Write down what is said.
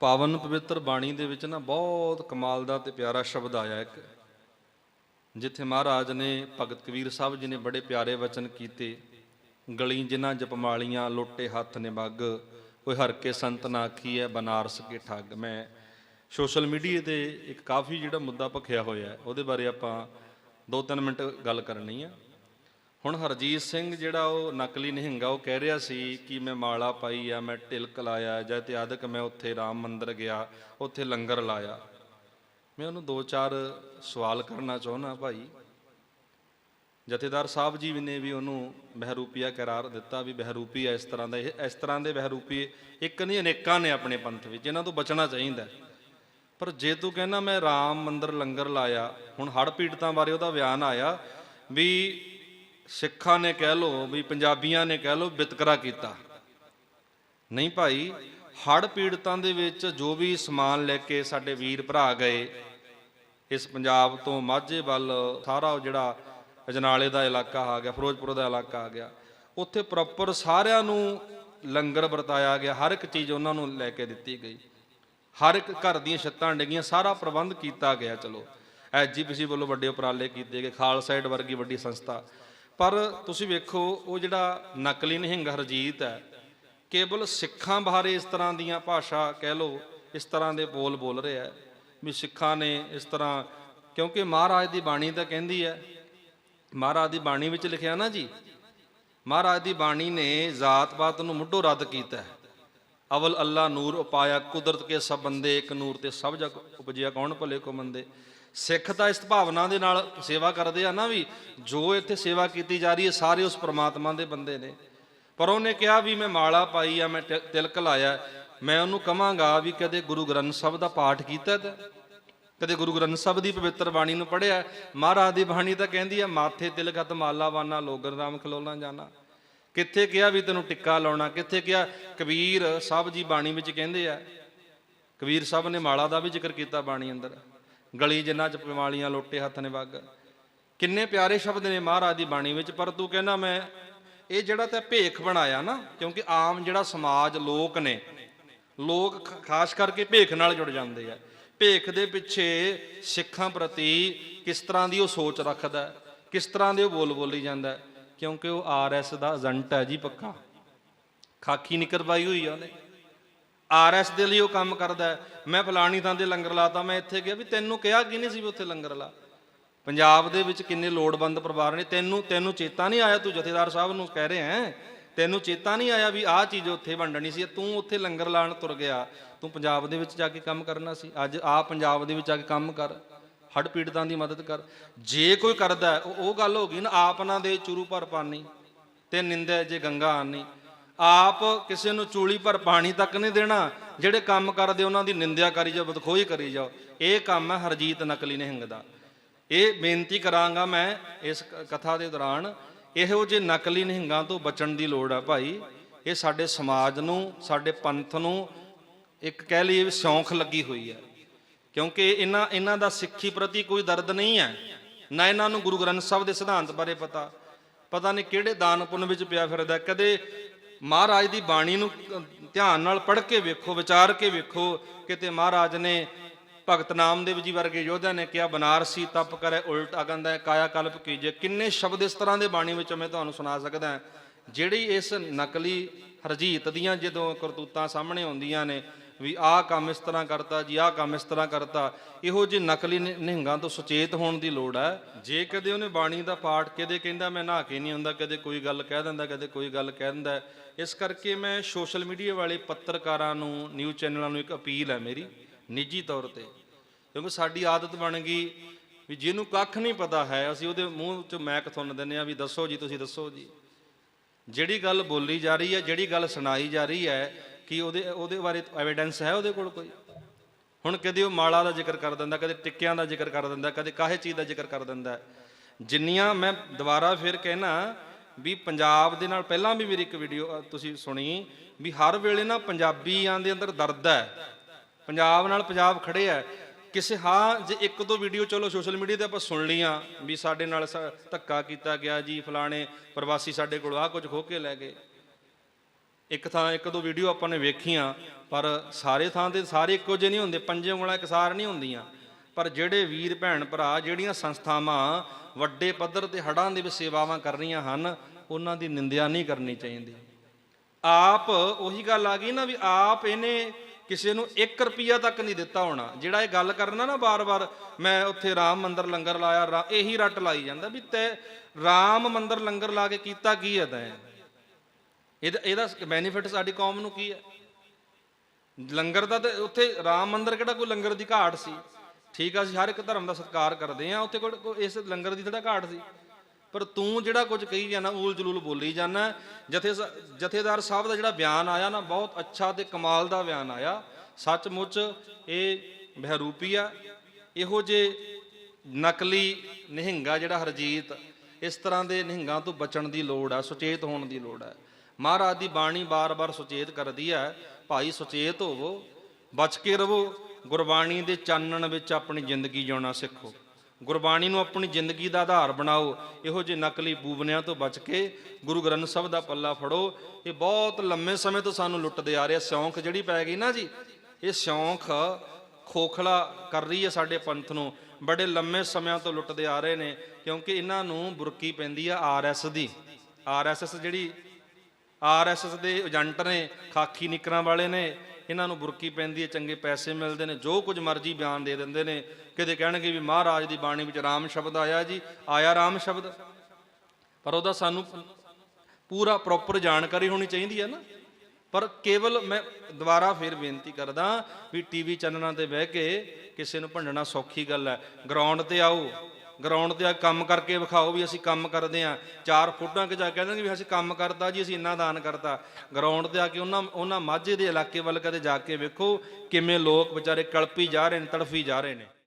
ਪਾਵਨ ਪਵਿੱਤਰ ਬਾਣੀ ਦੇ ਵਿੱਚ ਨਾ ਬਹੁਤ ਕਮਾਲ ਦਾ ਤੇ ਪਿਆਰਾ ਸ਼ਬਦ ਆਇਆ ਇੱਕ, ਜਿੱਥੇ ਮਹਾਰਾਜ ਨੇ ਭਗਤ ਕਬੀਰ ਸਾਹਿਬ ਜੀ ਨੇ ਬੜੇ ਪਿਆਰੇ ਵਚਨ ਕੀਤੇ, ਗਲੀ ਜਿਨ੍ਹਾਂ ਜਪਮਾਲੀਆਂ ਲੋਟੇ ਹੱਥ ਨੇ ਬੱਗ, ਕੋਈ ਹਰ ਕੇ ਸੰਤ ਨਾ ਆਖੀ ਹੈ ਬਨਾਰਸ ਕੇ ਠੱਗ। ਮੈਂ ਸੋਸ਼ਲ ਮੀਡੀਆ ਤੇ ਇੱਕ ਕਾਫੀ ਜਿਹੜਾ ਮੁੱਦਾ ਭਖਿਆ ਹੋਇਆ, ਉਹਦੇ ਬਾਰੇ ਆਪਾਂ 2-3 ਮਿੰਟ ਗੱਲ ਕਰਨੀ ਆ। ਹੁਣ ਹਰਜੀਤ ਸਿੰਘ ਜਿਹੜਾ ਉਹ ਨਕਲੀ ਨਿਹੰਗਾ ਉਹ ਕਹਿ ਰਿਹਾ ਸੀ ਕਿ ਮੈਂ ਮਾਲਾ ਪਾਈ ਆ, ਮੈਂ ਟਿਲਕ ਲਾਇਆ, ਜਾਂ ਇਤਿਆਦਕ ਮੈਂ ਉੱਥੇ ਰਾਮ ਮੰਦਿਰ ਗਿਆ, ਉੱਥੇ ਲੰਗਰ ਲਾਇਆ। ਮੈਂ ਉਹਨੂੰ ਦੋ ਚਾਰ ਸਵਾਲ ਕਰਨਾ ਚਾਹੁੰਦਾ ਭਾਈ। ਜਥੇਦਾਰ ਸਾਹਿਬ ਜੀ ਨੇ ਵੀ ਉਹਨੂੰ ਬਹਿਰੂਪੀਆ ਕਰਾਰ ਦਿੱਤਾ ਵੀ ਬਹਿਰੂਪੀ ਹੈ ਇਸ ਤਰ੍ਹਾਂ ਦਾ ਇਹ ਇਸ ਤਰ੍ਹਾਂ ਦੇ ਬਹਿਰੂਪੀ ਇੱਕ ਨਹੀਂ, ਅਨੇਕਾਂ ਨੇ ਆਪਣੇ ਪੰਥ ਵਿੱਚ, ਇਹਨਾਂ ਤੋਂ ਬਚਣਾ ਚਾਹੀਦਾ। ਪਰ ਜੇ ਤੂੰ ਕਹਿੰਦਾ ਮੈਂ ਰਾਮ ਮੰਦਿਰ ਲੰਗਰ ਲਾਇਆ, ਹੁਣ ਹੜ੍ਹ ਪੀੜਤਾਂ ਬਾਰੇ ਉਹਦਾ ਬਿਆਨ ਆਇਆ ਵੀ ਸਿੱਖਾਂ ਨੇ ਕਹਿ ਲੋ ਵੀ ਪੰਜਾਬੀਆਂ ਨੇ ਕਹਿ ਲੋ ਵਿਤਕਰਾ ਕੀਤਾ। ਨਹੀਂ ਭਾਈ, ਹੜ੍ਹ ਪੀੜਤਾਂ ਦੇ ਵਿੱਚ ਜੋ ਵੀ ਸਮਾਨ ਲੈ ਕੇ ਸਾਡੇ ਵੀਰ ਭਰਾ ਗਏ, ਇਸ ਪੰਜਾਬ ਤੋਂ ਮਾਝੇ ਵੱਲ ਸਾਰਾ ਉਹ ਜਿਹੜਾ ਅਜਨਾਲੇ ਦਾ ਇਲਾਕਾ ਆ ਗਿਆ, ਫਿਰੋਜ਼ਪੁਰ ਦਾ ਇਲਾਕਾ ਆ ਗਿਆ, ਉੱਥੇ ਪ੍ਰੋਪਰ ਸਾਰਿਆਂ ਨੂੰ ਲੰਗਰ ਵਰਤਾਇਆ ਗਿਆ, ਹਰ ਇੱਕ ਚੀਜ਼ ਉਹਨਾਂ ਨੂੰ ਲੈ ਕੇ ਦਿੱਤੀ ਗਈ। ਹਰ ਇੱਕ ਘਰ ਦੀਆਂ ਛੱਤਾਂ ਡਿੱਗੀਆਂ, ਸਾਰਾ ਪ੍ਰਬੰਧ ਕੀਤਾ ਗਿਆ, ਚਲੋ। ਐਜੀਪੀਸੀ ਵੱਲੋਂ ਵੱਡੇ ਉਪਰਾਲੇ ਕੀਤੇ ਗਏ, ਖਾਲਸਾ ਏਡ ਵਰਗੀ ਵੱਡੀ ਸੰਸਥਾ। ਪਰ ਤੁਸੀਂ ਵੇਖੋ, ਉਹ ਜਿਹੜਾ ਨਕਲੀ ਨਿਹੰਗ ਹਰਜੀਤ ਹੈ, ਕੇਵਲ ਸਿੱਖਾਂ ਬਾਰੇ ਇਸ ਤਰ੍ਹਾਂ ਦੀਆਂ ਭਾਸ਼ਾ ਕਹਿ ਲੋ ਇਸ ਤਰ੍ਹਾਂ ਦੇ ਬੋਲ ਬੋਲ ਰਿਹਾ ਹੈ। ਵੀ ਸਿੱਖਾਂ ਨੇ ਇਸ ਤਰ੍ਹਾਂ, ਕਿਉਂਕਿ ਮਹਾਰਾਜ ਦੀ ਬਾਣੀ ਤਾਂ ਕਹਿੰਦੀ ਹੈ, ਮਹਾਰਾਜ ਦੀ ਬਾਣੀ ਵਿੱਚ ਲਿਖਿਆ ਨਾ ਜੀ, ਮਹਾਰਾਜ ਦੀ ਬਾਣੀ ਨੇ ਜ਼ਾਤ-ਪਾਤ ਨੂੰ ਮੁੱਢੋਂ ਰੱਦ ਕੀਤਾ ਹੈ। ਅਵਲ ਅੱਲਾ ਨੂਰ ਉਪਾਇਆ, ਕੁਦਰਤ ਕੇ ਸਭ ਬੰਦੇ ਇੱਕ ਨੂਰ ਤੇ ਸਭ ਜਗ ਉਪਜਿਆ, ਕੌਣ ਭਲੇ ਕੋ ਮੰਦੇ? ਸਿੱਖ ਤਾਂ ਇਸ ਭਾਵਨਾ ਦੇ ਨਾਲ ਸੇਵਾ ਕਰਦੇ ਆ ਨਾ ਵੀ ਜੋ ਇੱਥੇ ਸੇਵਾ ਕੀਤੀ ਜਾ ਰਹੀ ਹੈ, ਸਾਰੇ ਉਸ ਪ੍ਰਮਾਤਮਾ ਦੇ ਬੰਦੇ ਨੇ। ਪਰ ਉਹਨੇ ਕਿਹਾ ਵੀ ਮੈਂ ਮਾਲਾ ਪਾਈ ਆ, ਮੈਂ ਤਿ- ਤਿਲਕ ਲਾਇਆ। ਮੈਂ ਉਹਨੂੰ ਕਹਾਂਗਾ ਵੀ ਕਦੇ ਗੁਰੂ ਗ੍ਰੰਥ ਸਾਹਿਬ ਦਾ ਪਾਠ ਕੀਤਾ ਤਾਂ, ਕਦੇ ਗੁਰੂ ਗ੍ਰੰਥ ਸਾਹਿਬ ਦੀ ਪਵਿੱਤਰ ਬਾਣੀ ਨੂੰ ਪੜ੍ਹਿਆ। ਮਹਾਰਾਜ ਦੀ ਬਾਣੀ ਤਾਂ ਕਹਿੰਦੀ ਆ, ਮਾਥੇ ਤਿਲਕ ਹੱਥ ਮਾਲਾ ਵਾਨਾ ਲੋਗਰ ਰਾਮ ਖਲੋਲਾ ਜਾਣਾ ਕਿੱਥੇ ਕਿਹਾ ਵੀ ਤੈਨੂੰ ਟਿੱਕਾ ਲਾਉਣਾ? ਕਿੱਥੇ ਕਿਹਾ? ਕਬੀਰ ਸਾਹਿਬ ਜੀ ਬਾਣੀ ਵਿੱਚ ਕਹਿੰਦੇ ਆ, ਕਬੀਰ ਸਾਹਿਬ ਨੇ ਮਾਲਾ ਦਾ ਵੀ ਜ਼ਿਕਰ ਕੀਤਾ ਬਾਣੀ ਅੰਦਰ। ਗਲੀ ਜਿੰਨਾ ਚ ਪਿਵਾਲੀਆਂ ਲੋਟੇ ਹੱਥ ਨੇ ਵਗ। ਕਿੰਨੇ ਪਿਆਰੇ ਸ਼ਬਦ ਨੇ ਮਹਾਰਾਜ ਦੀ ਬਾਣੀ ਵਿੱਚ, ਪਰ ਤੂੰ ਕਹਿੰਦਾ ਮੈਂ ਇਹ ਜਿਹੜਾ ਤਾਂ ਭੇਖ ਬਣਾਇਆ ਨਾ, ਕਿਉਂਕਿ ਆਮ ਜਿਹੜਾ ਸਮਾਜ, ਲੋਕ ਨੇ, ਲੋਕ ਖਾਸ ਕਰਕੇ ਭੇਖ ਨਾਲ ਜੁੜ ਜਾਂਦੇ ਆ। ਭੇਖ ਦੇ ਪਿੱਛੇ ਸਿੱਖਾਂ ਪ੍ਰਤੀ ਕਿਸ ਤਰ੍ਹਾਂ ਦੀ ਉਹ ਸੋਚ ਰੱਖਦਾ, ਕਿਸ ਤਰ੍ਹਾਂ ਦੇ ਉਹ ਬੋਲ ਬੋਲੀ ਜਾਂਦਾ, ਕਿਉਂਕਿ ਉਹ ਆਰਐਸ ਦਾ ਏਜੰਟ ਹੈ ਜੀ ਪੱਕਾ। ਖਾਕੀ ਨਿਕਰ ਪਾਈ ਹੋਈ ਆ ਉਹਨੇ। ਆਰਐਸ ਦੇ ਲਈ ਉਹ ਕੰਮ ਕਰਦਾ ਮੈਂ ਫਲਾਣੀ ਥਾਂ ਤੇ ਲੰਗਰ ਲਾਤਾ, ਮੈਂ ਇੱਥੇ ਗਿਆ ਵੀ ਤੈਨੂੰ ਕਿਹਾ ਕਿ ਨਹੀਂ ਸੀ ਵੀ ਉੱਥੇ ਲੰਗਰ ਲਾ। ਪੰਜਾਬ ਦੇ ਵਿੱਚ ਕਿੰਨੇ ਲੋੜਵੰਦ ਪਰਿਵਾਰ ਨੇ, ਤੈਨੂੰ ਤੈਨੂੰ ਚੇਤਾ ਨਹੀਂ ਆਇਆ, ਤੂੰ ਜਥੇਦਾਰ ਸਾਹਿਬ ਨੂੰ ਕਹਿ ਰਿਹਾ ਹੈ, ਤੈਨੂੰ ਚੇਤਾ ਨਹੀਂ ਆਇਆ ਵੀ ਆਹ ਚੀਜ਼ ਉੱਥੇ ਵੰਡਣੀ ਸੀ, ਤੂੰ ਉੱਥੇ ਲੰਗਰ ਲਾਣ ਤੁਰ ਗਿਆ। ਤੂੰ ਪੰਜਾਬ ਦੇ ਵਿੱਚ ਜਾ ਕੇ ਕੰਮ ਕਰਨਾ ਸੀ। ਅੱਜ ਆ ਪੰਜਾਬ ਦੇ ਵਿੱਚ ਜਾ ਕੇ ਕੰਮ ਕਰ ਹੱਡ ਪੀੜਤਾਂ ਦੀ ਮਦਦ ਕਰ। ਜੇ ਕੋਈ ਕਰਦਾ ਉਹ ਗੱਲ ਹੋ ਗਈ ਨਾ, ਆਪ ਦੇ ਚੁਰੂ ਭਰ ਪਾਣੀ ਤੇ ਨਿੰਦੈ ਜੇ ਗੰਗਾ ਆਨੀ। ਆਪ ਕਿਸੇ ਨੂੰ ਚੂਲੀ ਪਰ ਪਾਣੀ ਤੱਕ ਨਹੀਂ ਦੇਣਾ, ਜਿਹੜੇ ਕੰਮ ਕਰਦੇ ਉਹਨਾਂ ਦੀ ਨਿੰਦਿਆ ਕਰੀ ਜਾਓ, ਬਦਖੋਈ ਕਰੀ ਜਾਓ। ਇਹ ਕੰਮ ਹੈ ਹਰਜੀਤ ਨਕਲੀ ਨਿਹੰਗ ਦਾ। ਇਹ ਬੇਨਤੀ ਕਰਾਂਗਾ ਮੈਂ ਇਸ ਕ- ਕਥਾ ਦੇ ਦੌਰਾਨ, ਇਹੋ ਜਿਹੇ ਨਕਲੀ ਨਿਹੰਗਾਂ ਤੋਂ ਬਚਣ ਦੀ ਲੋੜ ਆ ਭਾਈ। ਇਹ ਸਾਡੇ ਸਮਾਜ ਨੂੰ, ਸਾਡੇ ਪੰਥ ਨੂੰ ਇੱਕ ਕਹਿ ਲਈਏ ਸ਼ੌਂਖ ਲੱਗੀ ਹੋਈ ਹੈ ਕਿਉਂਕਿ ਇਹਨਾਂ ਇਹਨਾਂ ਦਾ ਸਿੱਖੀ ਪ੍ਰਤੀ ਕੋਈ ਦਰਦ ਨਹੀਂ ਹੈ। ਨਾ ਇਹਨਾਂ ਨੂੰ ਗੁਰੂ ਗ੍ਰੰਥ ਸਾਹਿਬ ਦੇ ਸਿਧਾਂਤ ਬਾਰੇ ਪਤਾ। ਪਤਾ ਨਹੀਂ ਕਿਹੜੇ ਦਾਨ ਪੁੰਨ ਵਿੱਚ ਪਿਆ ਫਿਰਦਾ। ਕਦੇ ਮਹਾਰਾਜ ਦੀ ਬਾਣੀ ਨੂੰ ਧਿਆਨ ਨਾਲ ਪੜ੍ਹ ਕੇ ਵੇਖੋ, ਵਿਚਾਰ ਕੇ ਵੇਖੋ, ਕਿਤੇ ਮਹਾਰਾਜ ਨੇ ਭਗਤ ਨਾਮਦੇਵ ਜੀ ਵਰਗੇ ਯੋਧਿਆਂ ਨੇ ਕਿਹਾ, ਬਨਾਰਸੀ ਤਪ ਕਰੇ, ਉਲਟ ਅਗੰਦਾ ਕਾਇਆ ਕਲਪ ਕੀਜੇ। ਕਿੰਨੇ ਸ਼ਬਦ ਇਸ ਤਰ੍ਹਾਂ ਦੇ ਬਾਣੀ ਵਿੱਚੋਂ ਮੈਂ ਤੁਹਾਨੂੰ ਸੁਣਾ ਸਕਦਾ ਜਿਹੜੀ ਇਸ ਨਕਲੀ ਹਰਜੀਤ ਦੀਆਂ ਜਦੋਂ ਕਰਤੂਤਾਂ ਸਾਹਮਣੇ ਆਉਂਦੀਆਂ ਨੇ ਵੀ ਆਹ ਕੰਮ ਇਸ ਤਰ੍ਹਾਂ ਕਰਤਾ, ਜੀ ਆਹ ਕੰਮ ਇਸ ਤਰ੍ਹਾਂ ਕਰਤਾ, ਇਹੋ ਜਿਹੇ ਨਕਲੀ ਨਿ- ਨਿਹੰਗਾਂ ਤੋਂ ਸੁਚੇਤ ਹੋਣ ਦੀ ਲੋੜ ਹੈ। ਜੇ ਕਦੇ ਉਹਨੇ ਬਾਣੀ ਦਾ ਪਾਠ ਕਦੇ ਕਹਿੰਦਾ, ਮੈਂ ਨਹਾ ਕੇ ਨਹੀਂ ਹੁੰਦਾ ਕਦੇ ਕੋਈ ਗੱਲ ਕਹਿ ਦਿੰਦਾ, ਕਦੇ ਕੋਈ ਗੱਲ ਕਹਿ ਦਿੰਦਾ, ਇਸ ਕਰਕੇ ਮੈਂ ਸੋਸ਼ਲ ਮੀਡੀਆ ਵਾਲੇ ਪੱਤਰਕਾਰਾਂ ਨੂੰ, ਨਿਊਜ਼ ਚੈਨਲਾਂ ਨੂੰ ਇੱਕ ਅਪੀਲ ਹੈ ਮੇਰੀ, ਨਿੱਜੀ ਤੌਰ ਤੇ। ਕਿਉਂਕਿ ਸਾਡੀ ਆਦਤ ਬਣ ਗਈ ਵੀ ਜਿਹਨੂੰ ਕੱਖ ਨਹੀਂ ਪਤਾ ਹੈ, ਅਸੀਂ ਉਹਦੇ ਮੂੰਹ 'ਚ ਮੈਕ ਥੁੰਨ ਦਿੰਦੇ ਆ ਵੀ ਦੱਸੋ ਜੀ, ਤੁਸੀਂ ਦੱਸੋ ਜੀ। ਜਿਹੜੀ ਗੱਲ ਬੋਲੀ ਜਾ ਰਹੀ ਹੈ, ਜਿਹੜੀ ਗੱਲ ਸੁਣਾਈ ਜਾ ਰਹੀ ਹੈ ਕਿ ਉਹਦੇ ਉਹਦੇ ਬਾਰੇ ਐਵੀਡੈਂਸ ਹੈ ਉਹਦੇ ਕੋਲ ਕੋਈ? ਹੁਣ ਕਦੇ ਉਹ ਮਾਲਾ ਦਾ ਜ਼ਿਕਰ ਕਰ ਦਿੰਦਾ, ਕਦੇ ਟਿੱਕਿਆਂ ਦਾ ਜ਼ਿਕਰ ਕਰ ਦਿੰਦਾ, ਕਦੇ ਕਾਹੇ ਚੀਜ਼ ਦਾ ਜ਼ਿਕਰ ਕਰ ਦਿੰਦਾ ਜਿੰਨੀਆਂ ਮੈਂ ਦੁਬਾਰਾ ਫਿਰ ਕਹਿਣਾ ਵੀ ਪੰਜਾਬ ਦੇ ਨਾਲ ਪਹਿਲਾਂ ਵੀ ਮੇਰੀ ਇੱਕ ਵੀਡੀਓ ਤੁਸੀਂ ਸੁਣੀ ਵੀ ਹਰ ਵੇਲੇ ਨਾ ਪੰਜਾਬੀਆਂ ਦੇ ਅੰਦਰ ਦਰਦ ਹੈ। ਪੰਜਾਬ ਨਾਲ ਪੰਜਾਬ ਖੜੇ ਹੈ। ਕਿਸੇ, ਹਾਂ, ਜੇ ਇੱਕ ਦੋ ਵੀਡੀਓ ਚਲੋ ਸੋਸ਼ਲ ਮੀਡੀਆ ਤੇ ਆਪਾਂ ਸੁਣ ਲੀਆਂ ਵੀ ਸਾਡੇ ਨਾਲ ਸ- ਧੱਕਾ ਕੀਤਾ ਗਿਆ ਜੀ, ਫਲਾਣੇ ਪ੍ਰਵਾਸੀ ਸਾਡੇ ਕੋਲ ਆਹ ਕੁਝ ਖੋ ਕੇ ਲੈ ਗਏ। ਇੱਕ ਥਾਂ, ਇੱਕ ਦੋ ਵੀਡੀਓ ਆਪਾਂ ਨੇ ਵੇਖੀਆਂ, ਪਰ ਸਾਰੇ ਥਾਂ ਤੇ ਸਾਰੇ ਇੱਕੋ ਜਿਹੇ ਨਹੀਂ ਹੁੰਦੇ, ਪੰਜੇ ਉਂਗਲਾਂ ਇਕਸਾਰ ਨਹੀਂ ਹੁੰਦੀਆਂ। ਪਰ ਜਿਹੜੇ ਵੀਰ, ਭੈਣ, ਭਰਾ ਜਿਹੜੀਆਂ ਸੰਸਥਾਵਾਂ ਵੱਡੇ ਪੱਧਰ ਤੇ ਹੜਾਂ ਦੇ ਵਿੱਚ ਸੇਵਾਵਾਂ ਕਰ ਰਹੀਆਂ ਹਨ, ਉਹਨਾਂ ਦੀ ਨਿੰਦਿਆ ਨਹੀਂ ਕਰਨੀ ਚਾਹੀਦੀ। ਆਪ, ਉਹੀ ਗੱਲ ਆ ਗਈ ਨਾ ਵੀ ਆਪ ਇਹਨੇ ਕਿਸੇ ਨੂੰ 1 ਰੁਪਿਆ ਤੱਕ ਨਹੀਂ ਦਿੱਤਾ ਹੋਣਾ। ਜਿਹੜਾ ਇਹ ਗੱਲ ਕਰਨਾ ਨਾ ਬਾਰ-ਬਾਰ, ਮੈਂ ਉੱਥੇ ਰਾਮ ਮੰਦਰ ਲੰਗਰ ਲਾਇਆ, ਰਾ- ਇਹੀ ਰੱਟ ਲਾਈ ਜਾਂਦਾ ਵੀ ਤੈ ਰਾਮ ਮੰਦਰ ਲੰਗਰ ਲਾ ਕੇ ਕੀਤਾ ਕੀ ਹੈ ਤੈਂ? ਇਹਦਾ ਇਹਦਾ ਬੈਨੀਫਿਟ ਸਾਡੀ ਕੌਮ ਨੂੰ ਕੀ ਹੈ? ਲੰਗਰ ਦਾ ਤੇ ਉੱਥੇ ਰਾਮ ਮੰਦਰ ਕਿਹੜਾ ਕੋਈ ਲੰਗਰ ਦੀ ਘਾਟ ਸੀ? ਠੀਕ ਆ, ਅਸੀਂ ਹਰ ਇੱਕ ਧਰਮ ਦਾ ਸਤਿਕਾਰ ਕਰਦੇ ਆ ਉੱਥੇ ਕੋਈ ਕੋਈ ਇਸ ਲੰਗਰ ਦੀ ਥੋੜਾ ਘਾਟ ਸੀ। ਪਰ ਤੂੰ ਜਿਹੜਾ ਕੁਝ ਕਹੀ ਜਾਣਾ ਊਲ ਜਲੂਲ ਬੋਲੀ ਜਾਂਦਾ, ਜਥੇ ਜਥੇਦਾਰ ਸਾਹਿਬ ਦਾ ਜਿਹੜਾ ਬਿਆਨ ਆਇਆ ਨਾ, ਬਹੁਤ ਅੱਛਾ ਤੇ ਕਮਾਲ ਦਾ ਬਿਆਨ ਆਇਆ। ਸੱਚਮੁੱਚ ਇਹ ਬਹਿਰੂਪੀ ਆ। ਇਹੋ ਜੇ ਨਕਲੀ ਨਿਹੰਗਾ ਜਿਹੜਾ ਹਰਜੀਤ, ਇਸ ਤਰ੍ਹਾਂ ਦੇ ਨਿਹੰਗਾਂ ਤੋਂ ਬਚਣ ਦੀ ਲੋੜ ਆ, ਸੁਚੇਤ ਹੋਣ ਦੀ ਲੋੜ ਹੈ ਮਹਾਰਾਜ ਦੀ ਬਾਣੀ ਬਾਰ-ਬਾਰ ਸੁਚੇਤ ਕਰਦੀ ਹੈ, ਭਾਈ ਸੁਚੇਤ ਹੋਵੋ, ਬਚ ਕੇ ਰਵੋ ਗੁਰਬਾਣੀ ਦੇ ਚਾਨਣ ਵਿੱਚ ਆਪਣੀ ਜ਼ਿੰਦਗੀ ਜਿਉਣਾ ਸਿੱਖੋ। ਗੁਰਬਾਣੀ ਨੂੰ ਆਪਣੀ ਜ਼ਿੰਦਗੀ ਦਾ ਆਧਾਰ ਬਣਾਓ, ਇਹੋ ਜਿਹੇ ਨਕਲੀ ਬੂਬਨਿਆਂ ਤੋਂ ਬਚ ਕੇ ਗੁਰੂ ਗ੍ਰੰਥ ਸਾਹਿਬ ਦਾ ਪੱਲਾ ਫੜੋ। ਇਹ ਬਹੁਤ ਲੰਮੇ ਸਮੇਂ ਤੋਂ ਸਾਨੂੰ ਲੁੱਟਦੇ ਆ ਰਿਹਾ ਸਿਉਂਖ ਜਿਹੜੀ ਪੈ ਗਈ ਨਾ ਜੀ, ਇਹ ਸਿਉਂਖ ਖੋਖਲਾ ਕਰ ਰਹੀ ਹੈ ਸਾਡੇ ਪੰਥ ਨੂੰ। ਬੜੇ ਲੰਮੇ ਸਮਿਆਂ ਤੋਂ ਲੁੱਟਦੇ ਆ ਰਹੇ ਨੇ, ਕਿਉਂਕਿ ਇਹਨਾਂ ਨੂੰ ਬੁਰਕੀ ਪੈਂਦੀ ਆ ਆਰਐਸ ਦੀ। ਆਰਐਸਐਸ ਜਿਹੜੀ ਆਰਐਸਐਸ ਦੇ ਏਜੰਟ ਨੇ, ਖਾਕੀ ਨਿਕਰਾਂ ਵਾਲੇ ਨੇ, ਇਹਨਾਂ ਨੂੰ ਬੁਰਕੀ ਪੈਂਦੀ ਹੈ, ਚੰਗੇ ਪੈਸੇ ਮਿਲਦੇ ਨੇ, ਜੋ ਕੁਝ ਮਰਜ਼ੀ ਬਿਆਨ ਦੇ ਦਿੰਦੇ ਨੇ, ਕਿਤੇ ਕਹਿਣਗੇ ਵੀ ਮਹਾਰਾਜ ਦੀ ਬਾਣੀ ਵਿੱਚ ਰਾਮ ਸ਼ਬਦ ਆਇਆ ਜੀ, ਆਇਆ ਰਾਮ ਸ਼ਬਦ। ਪਰ ਉਹਦਾ ਸਾਨੂੰ ਪੂਰਾ ਪ੍ਰੋਪਰ ਜਾਣਕਾਰੀ ਹੋਣੀ ਚਾਹੀਦੀ ਹੈ ਨਾ। ਪਰ ਕੇਵਲ ਮੈਂ ਦੁਬਾਰਾ ਫੇਰ ਬੇਨਤੀ ਕਰਦਾ ਵੀ ਟੀਵੀ ਚੈਨਲਾਂ ਤੇ ਬਹਿ ਕੇ ਕਿਸੇ ਨੂੰ ਭੰਡਣਾ ਸੌਖੀ ਗੱਲ ਹੈ। ਗਰਾਊਂਡ ਤੇ ਆਓ ਗਰਾਊਂਡ ਤੇ ਆ ਕੇ ਕੰਮ ਕਰਕੇ ਵਿਖਾਓ ਵੀ ਅਸੀਂ ਕੰਮ ਕਰਦੇ ਆ ਚਾਰ ਫੁੱਟਾਂ ਕਿ ਜਾ ਕੇ ਕਹਿੰਦੇ ਵੀ ਅਸੀਂ ਕੰਮ ਕਰਤਾ ਜੀ, ਅਸੀਂ ਇੰਨਾ ਦਾਨ ਕਰਤਾ। ਗਰਾਊਂਡ ਤੇ ਆ ਕੇ ਉਹਨਾਂ ਉਹਨਾਂ ਮਾਝੇ ਦੇ ਇਲਾਕੇ ਵੱਲ ਕਦੇ ਜਾ ਕੇ ਵੇਖੋ, ਕਿਵੇਂ ਲੋਕ ਵਿਚਾਰੇ ਕਲਪੀ ਜਾ ਰਹੇ ਨੇ, ਤੜਫੀ ਜਾ ਰਹੇ ਨੇ।